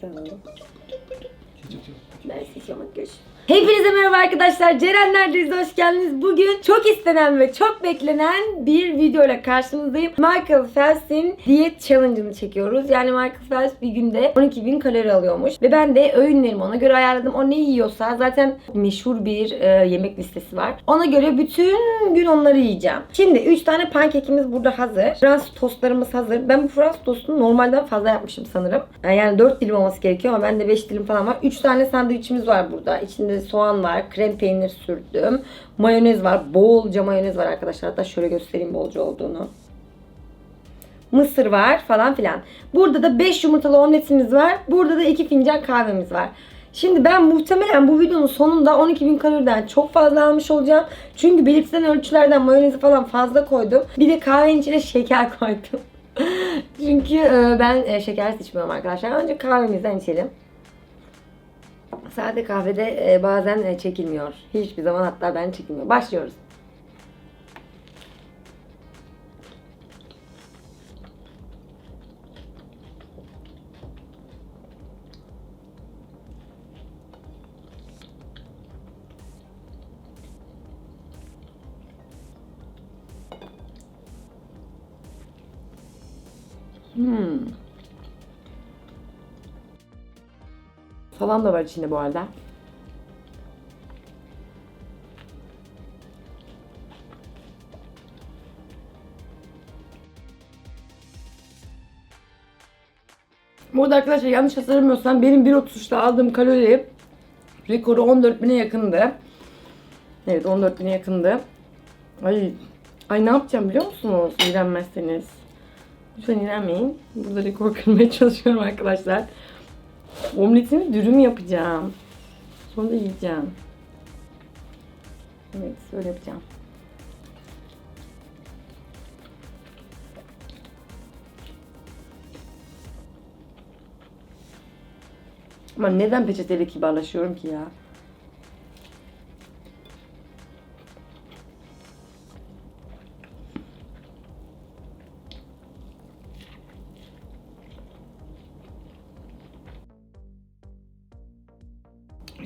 sen Ben seçiyorum makyaj. Hepinize merhaba arkadaşlar. Ceren neredeyiz? Hoş geldiniz. Bugün çok istenen ve çok beklenen bir video ile karşınızdayım. Michael Phelps'in diyet challenge'ını çekiyoruz. Yani Michael Phelps bir günde 12.000 kalori alıyormuş. Ve ben de öğünlerimi ona göre ayarladım. O ne yiyorsa zaten meşhur bir e, yemek listesi var. Ona göre bütün gün onları yiyeceğim. Şimdi 3 tane pankekimiz burada hazır. Fransız tostlarımız hazır. Ben bu Fransız tostunu normalden fazla yapmışım sanırım. Yani 4 dilim olması gerekiyor ama bende 5 dilim falan var. 3 tane sandviçimiz var burada. İçinde soğan var, krem peynir sürdüm. Mayonez var. Bolca mayonez var arkadaşlar. Hatta şöyle göstereyim bolca olduğunu. Mısır var falan filan. Burada da 5 yumurtalı omletimiz var. Burada da 2 fincan kahvemiz var. Şimdi ben muhtemelen bu videonun sonunda 12.000 kaloriden çok fazla almış olacağım. Çünkü belirtilen ölçülerden mayonezi falan fazla koydum. Bir de kahvenin içine şeker koydum. Çünkü e, ben e, şekersiz içmiyorum arkadaşlar. Önce kahvemizden içelim. Sade kahvede e, bazen e, çekilmiyor. Hiçbir zaman hatta ben çekilmiyor. Başlıyoruz. Hmm. Salam da var içinde bu arada. Burada arkadaşlar yanlış hatırlamıyorsam benim 1.33'te aldığım kalori rekoru 14.000'e yakındı. Evet 14.000'e yakındı. Ay, ay ne yapacağım biliyor musunuz? İğrenmezseniz. Lütfen iğrenmeyin. Burada rekor kırmaya çalışıyorum arkadaşlar. Omletimi dürüm yapacağım. Sonra yiyeceğim. Evet, öyle yapacağım. Ama neden peçeteyle kibarlaşıyorum ki ya?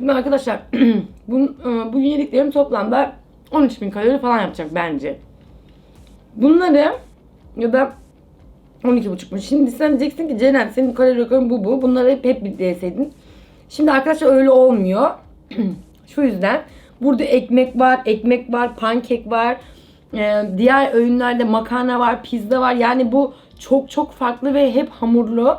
Şimdi arkadaşlar bu, e, bugün yediklerim toplamda 13.000 kalori falan yapacak bence. Bunları ya da 12.5 mu? Şimdi sen diyeceksin ki Ceren senin kalori rekorun bu bu. Bunları hep hep deseydin. Şimdi arkadaşlar öyle olmuyor. Şu yüzden burada ekmek var, ekmek var, pankek var. Ee, diğer öğünlerde makarna var, pizza var. Yani bu çok çok farklı ve hep hamurlu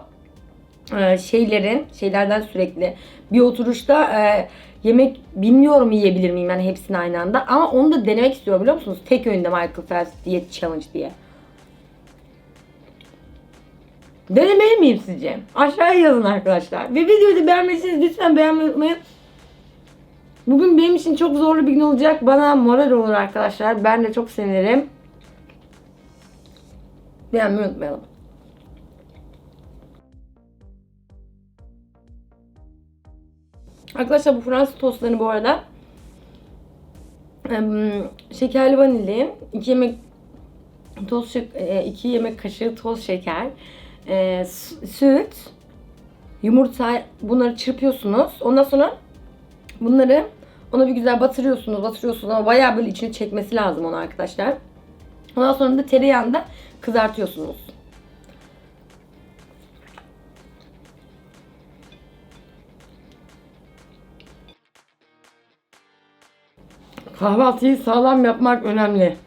e, şeylerin şeylerden sürekli bir oturuşta e, yemek bilmiyorum yiyebilir miyim yani hepsini aynı anda ama onu da denemek istiyorum biliyor musunuz? Tek öğünde Michael Phelps Diyet Challenge diye. Denemeli miyim sizce? Aşağıya yazın arkadaşlar. Ve videoyu da beğenmediyseniz lütfen beğenmeyi. Bugün benim için çok zorlu bir gün olacak. Bana moral olur arkadaşlar. Ben de çok sevinirim. Beğenmeyi unutmayalım. Arkadaşlar bu Fransız tostlarını bu arada şekerli vanilin, 2 yemek toz şek- 2 yemek kaşığı toz şeker, e, süt, yumurta bunları çırpıyorsunuz. Ondan sonra bunları ona bir güzel batırıyorsunuz, batırıyorsunuz ama bayağı böyle içine çekmesi lazım onu arkadaşlar. Ondan sonra da tereyağında kızartıyorsunuz. Kahvaltıyı sağlam yapmak önemli.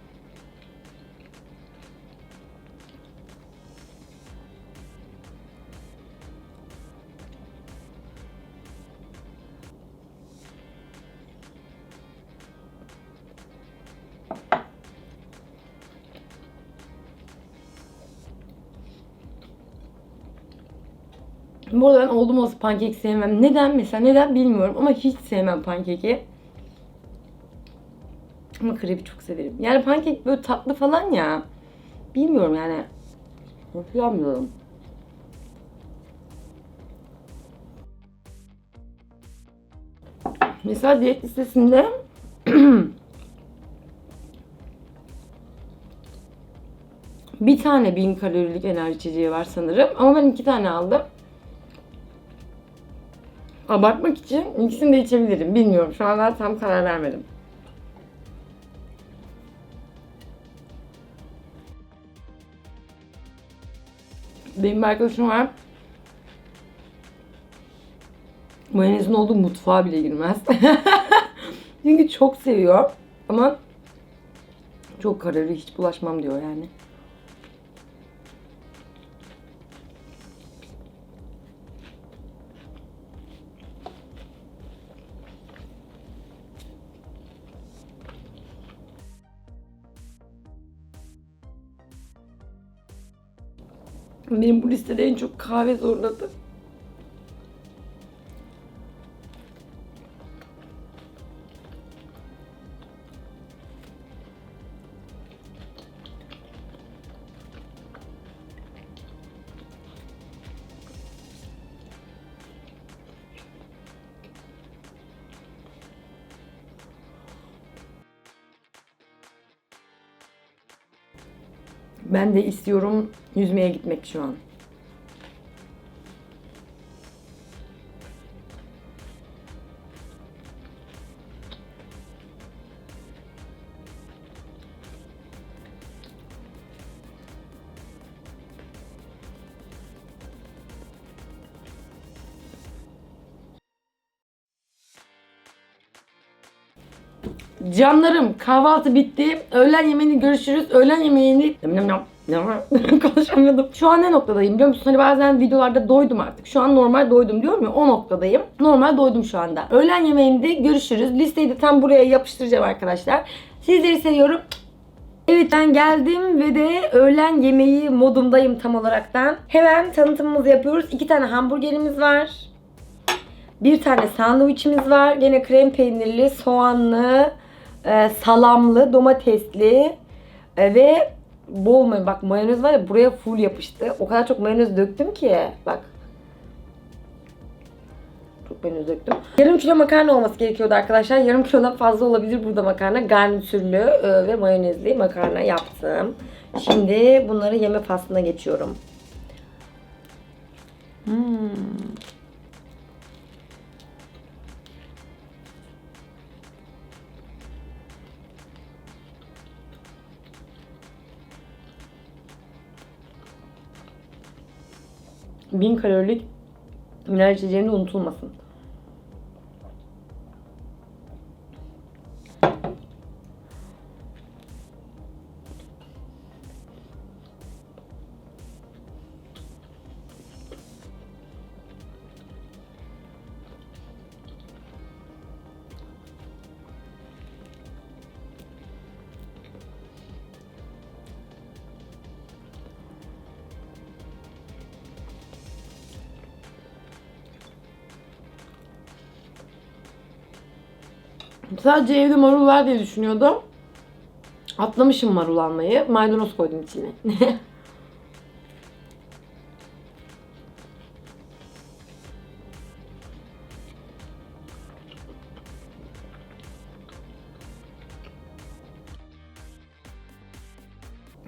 Bu arada ben oldum olası pankek sevmem. Neden mesela neden bilmiyorum ama hiç sevmem pankeki. Ama krepi çok severim. Yani pankek böyle tatlı falan ya. Bilmiyorum yani. Hoşlanmıyorum. Mesela diyet listesinde bir tane bin kalorilik enerji içeceği var sanırım. Ama ben iki tane aldım. abartmak için ikisini de içebilirim. Bilmiyorum. Şu an daha tam karar vermedim. Benim bir arkadaşım var. Mayonezin olduğu mutfağa bile girmez. Çünkü çok seviyor. Ama çok kararı hiç bulaşmam diyor yani. Benim bu listede en çok kahve zorladı. Ben de istiyorum yüzmeye gitmek şu an. Canlarım kahvaltı bitti. Öğlen yemeğini görüşürüz. Öğlen yemeğini... Konuşamıyordum. Şu an ne noktadayım biliyor musun? Hani bazen videolarda doydum artık. Şu an normal doydum diyorum ya o noktadayım. Normal doydum şu anda. Öğlen yemeğinde görüşürüz. Listeyi de tam buraya yapıştıracağım arkadaşlar. Sizleri seviyorum. Evet ben geldim ve de öğlen yemeği modundayım tam olaraktan. Hemen tanıtımımızı yapıyoruz. İki tane hamburgerimiz var. Bir tane sandviçimiz var. Gene krem peynirli, soğanlı, e, salamlı, domatesli e, ve bol may bak mayonez var ya buraya full yapıştı. O kadar çok mayonez döktüm ki bak. Çok mayonez döktüm. Yarım kilo makarna olması gerekiyordu arkadaşlar. Yarım kilodan fazla olabilir burada makarna. Garnitürlü e, ve mayonezli makarna yaptım. Şimdi bunları yeme faslına geçiyorum. 1000 kalorilik mineral içeceğim unutulmasın. Sadece evde marul var diye düşünüyordum. Atlamışım marul almayı. Maydanoz koydum içine.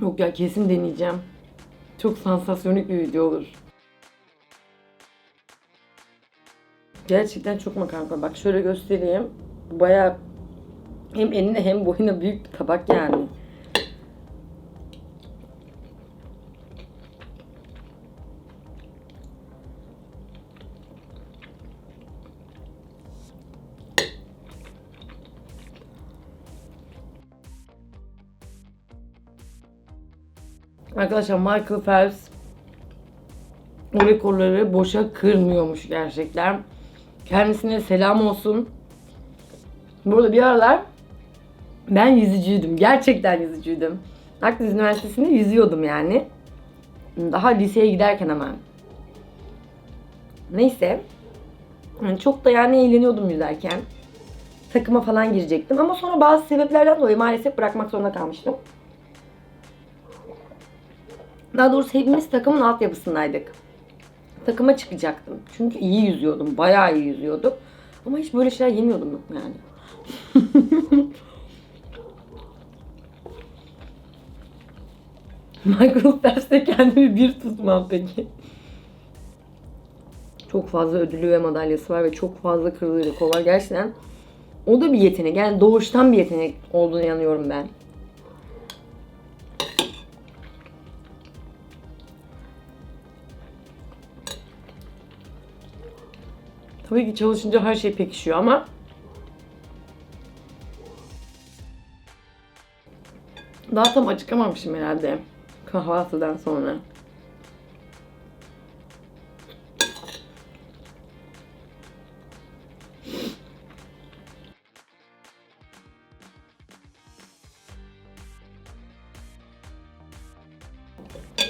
Yok ya kesin deneyeceğim. Çok sansasyonik bir video olur. Gerçekten çok makarna. Bak şöyle göstereyim. Baya hem enine hem boyuna büyük bir tabak yani. Arkadaşlar Michael Phelps o rekorları boşa kırmıyormuş gerçekten. Kendisine selam olsun. Burada bir aralar ben yüzücüydüm. Gerçekten yüzücüydüm. Akdeniz Üniversitesi'nde yüzüyordum yani. Daha liseye giderken ama. Neyse. Çok da yani eğleniyordum yüzerken. Takıma falan girecektim. Ama sonra bazı sebeplerden dolayı maalesef bırakmak zorunda kalmıştım. Daha doğrusu hepimiz takımın altyapısındaydık. Takıma çıkacaktım. Çünkü iyi yüzüyordum. Bayağı iyi yüzüyordum. Ama hiç böyle şeyler yemiyordum yani. Michael Phelps'te kendimi bir tutmam peki. Çok fazla ödülü ve madalyası var ve çok fazla kırdığı rekor var. Gerçekten o da bir yetenek. Yani doğuştan bir yetenek olduğunu inanıyorum ben. Tabii ki çalışınca her şey pekişiyor ama daha tam acıkamamışım herhalde kahvaltıdan sonra.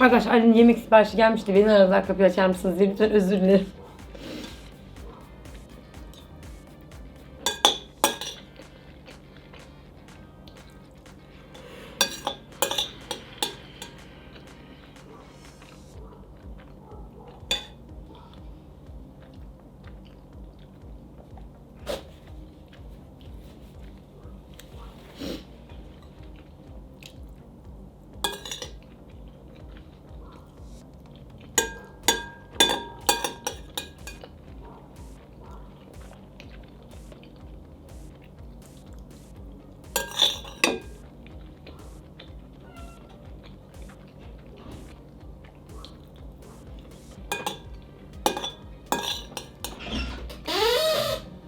Arkadaşlar annemin yemek siparişi gelmişti. Beni aradılar kapıyı açar mısınız diye. Lütfen özür dilerim.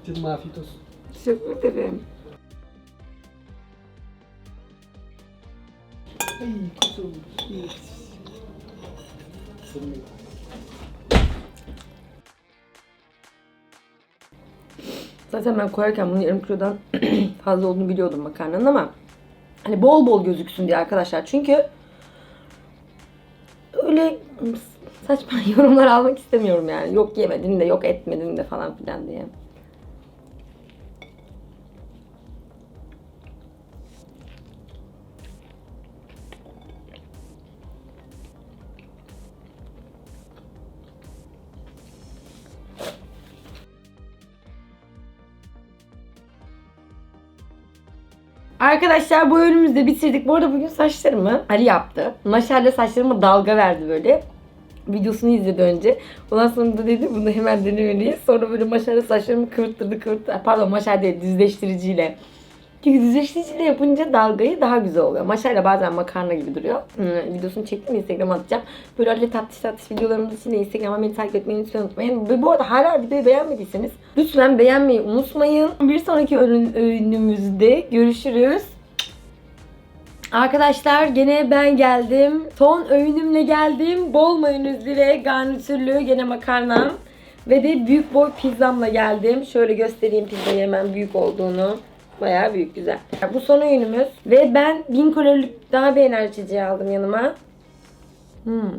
Canım afiyet olsun. Teşekkür ederim. Ay kuzum. iyi. Zaten ben koyarken bunun yarım kilodan fazla olduğunu biliyordum makarnanın ama hani bol bol gözüksün diye arkadaşlar. Çünkü öyle saçma yorumlar almak istemiyorum yani. Yok yemedin de yok etmedin de falan filan diye. Arkadaşlar bu bölümümüzü de bitirdik. Bu arada bugün saçlarımı Ali yaptı. Maşerle saçlarıma dalga verdi böyle. Videosunu izledi önce. Ondan sonra da dedi bunu hemen denemeliyiz. Sonra böyle maşerle saçlarımı kıvırttırdı kıvırttırdı. Pardon maşer değil düzleştiriciyle. Çünkü düzleştiriciyle yapınca dalgayı daha güzel oluyor. Maşayla bazen makarna gibi duruyor. Hmm, videosunu çektim Instagram'a atacağım. Böyle öyle tatlış tatlış videolarımız için de Instagram'a beni takip etmeyi lütfen unutmayın. Ve bu arada hala videoyu beğenmediyseniz lütfen beğenmeyi unutmayın. Bir sonraki öğün, öğünümüzde görüşürüz. Arkadaşlar gene ben geldim. Son öğünümle geldim. Bol mayonezli ve garnitürlü gene makarnam. Ve de büyük boy pizzamla geldim. Şöyle göstereyim pizzayı hemen büyük olduğunu. Bayağı büyük güzel. Bu son öğünümüz. Ve ben 1000 kalorilik daha bir enerji içeceği aldım yanıma. Hmm.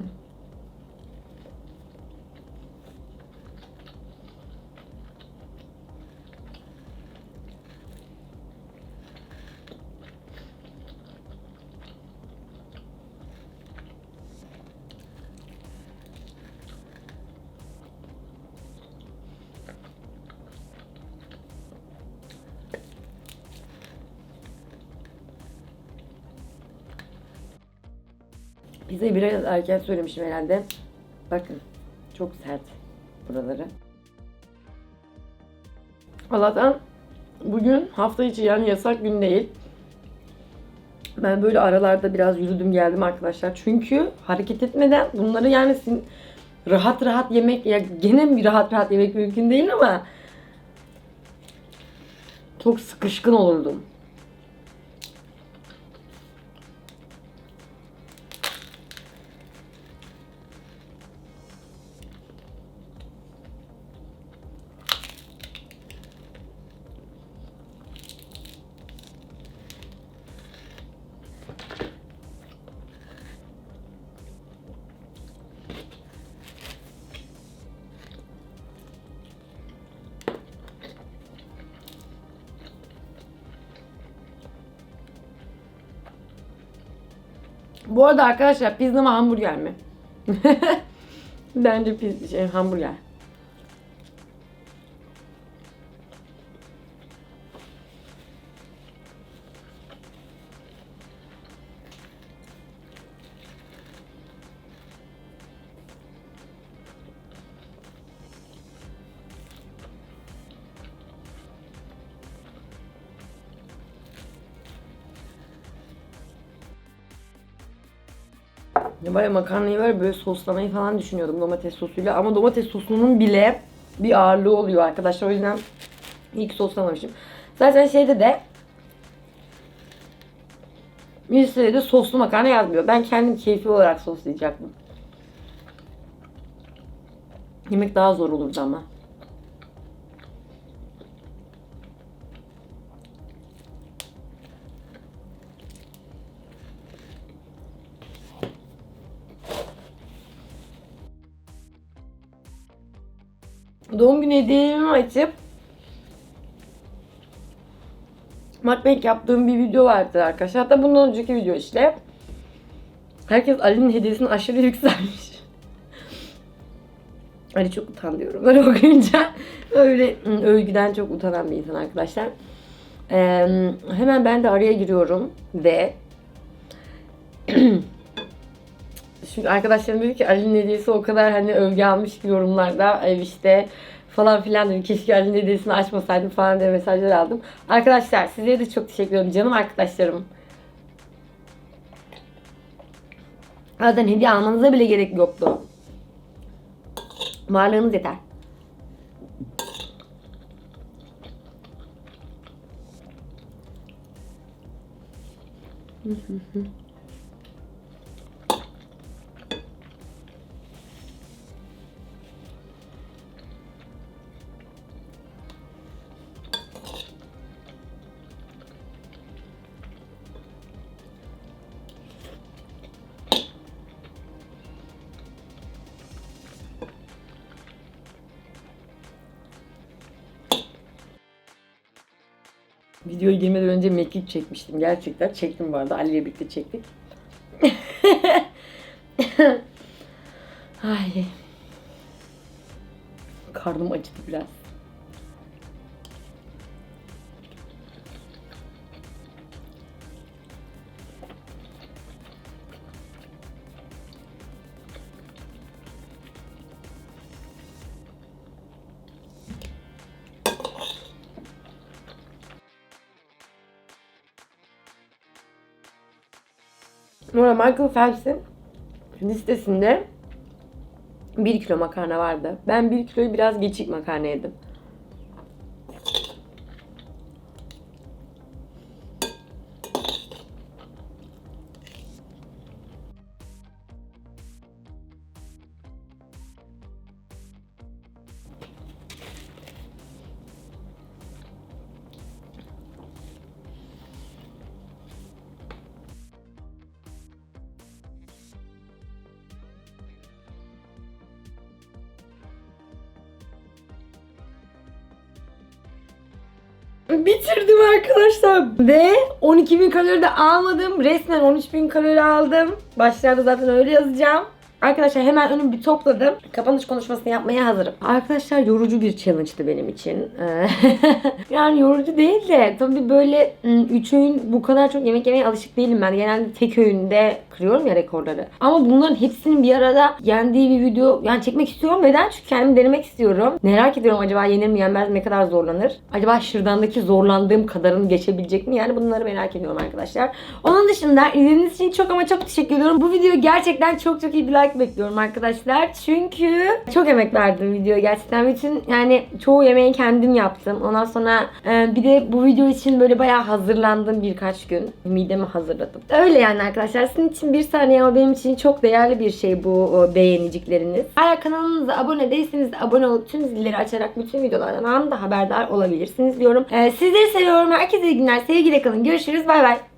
Pizzayı biraz erken söylemişim herhalde. Bakın. Çok sert buraları. Allah'tan bugün hafta içi yani yasak gün değil. Ben böyle aralarda biraz yürüdüm geldim arkadaşlar. Çünkü hareket etmeden bunları yani rahat rahat yemek ya gene mi rahat rahat yemek mümkün değil ama çok sıkışkın olurdum. Bu arada arkadaşlar pizza mı hamburger mi? Bence pizza, şey, hamburger. Ya Böyle makarnayı böyle böyle soslamayı falan düşünüyordum domates sosuyla ama domates sosunun bile bir ağırlığı oluyor arkadaşlar o yüzden ilk soslamamışım. Zaten şeyde de listede de soslu makarna yazmıyor. Ben kendim keyfi olarak soslayacaktım. Yemek daha zor olurdu ama. Doğum günü hediyelerimi açıp Mukbang yaptığım bir video vardı arkadaşlar. Hatta bundan önceki video işte. Herkes Ali'nin hediyesini aşırı yükselmiş. Ali çok utanıyorum böyle okuyunca. Öyle övgüden çok utanan bir insan arkadaşlar. Ee, hemen ben de araya giriyorum ve Çünkü arkadaşlarım dedi ki Ali'nin hediyesi o kadar hani övgü almış ki yorumlarda ev işte falan filan dedim. Keşke Ali'nin hediyesini açmasaydım falan diye mesajlar aldım. Arkadaşlar sizlere de çok teşekkür ederim canım arkadaşlarım. Zaten hediye almanıza bile gerek yoktu. Varlığınız yeter. Videoya girmeden önce mekik çekmiştim. Gerçekten çektim arada. Ali ile birlikte çektik. Ay. Karnım acıdı biraz. Sonra Michael Phelps'in listesinde 1 kilo makarna vardı. Ben 1 kiloyu biraz geçik makarna yedim. Bitirdim arkadaşlar. Ve 12.000 kalori de almadım. Resmen 13.000 kalori aldım. Başlarda zaten öyle yazacağım. Arkadaşlar hemen önümü bir topladım. Kapanış konuşmasını yapmaya hazırım. Arkadaşlar yorucu bir challenge'dı benim için. Ee, yani yorucu değil de tabii böyle 3 öğün bu kadar çok yemek yemeye alışık değilim ben. Genelde tek öğünde kırıyorum ya rekorları. Ama bunların hepsinin bir arada yendiği bir video yani çekmek istiyorum. Neden? Çünkü kendim denemek istiyorum. Merak ediyorum acaba yenir mi yenmez ne kadar zorlanır? Acaba şırdandaki zorlandığım kadarını geçebilecek mi? Yani bunları merak ediyorum arkadaşlar. Onun dışında izlediğiniz için çok ama çok teşekkür ediyorum. Bu videoyu gerçekten çok çok iyi bir like bekliyorum arkadaşlar. Çünkü çok emek verdim videoya gerçekten. Bütün yani çoğu yemeği kendim yaptım. Ondan sonra e, bir de bu video için böyle bayağı hazırlandım birkaç gün. Midemi hazırladım. Öyle yani arkadaşlar. Sizin için bir saniye ama benim için çok değerli bir şey bu beğenicikleriniz. Eğer kanalımıza abone değilseniz de abone olup tüm zilleri açarak bütün videolardan anında haberdar olabilirsiniz diyorum. E, sizleri seviyorum. Herkese iyi günler. Sevgiyle kalın. Görüşürüz. Bay bay.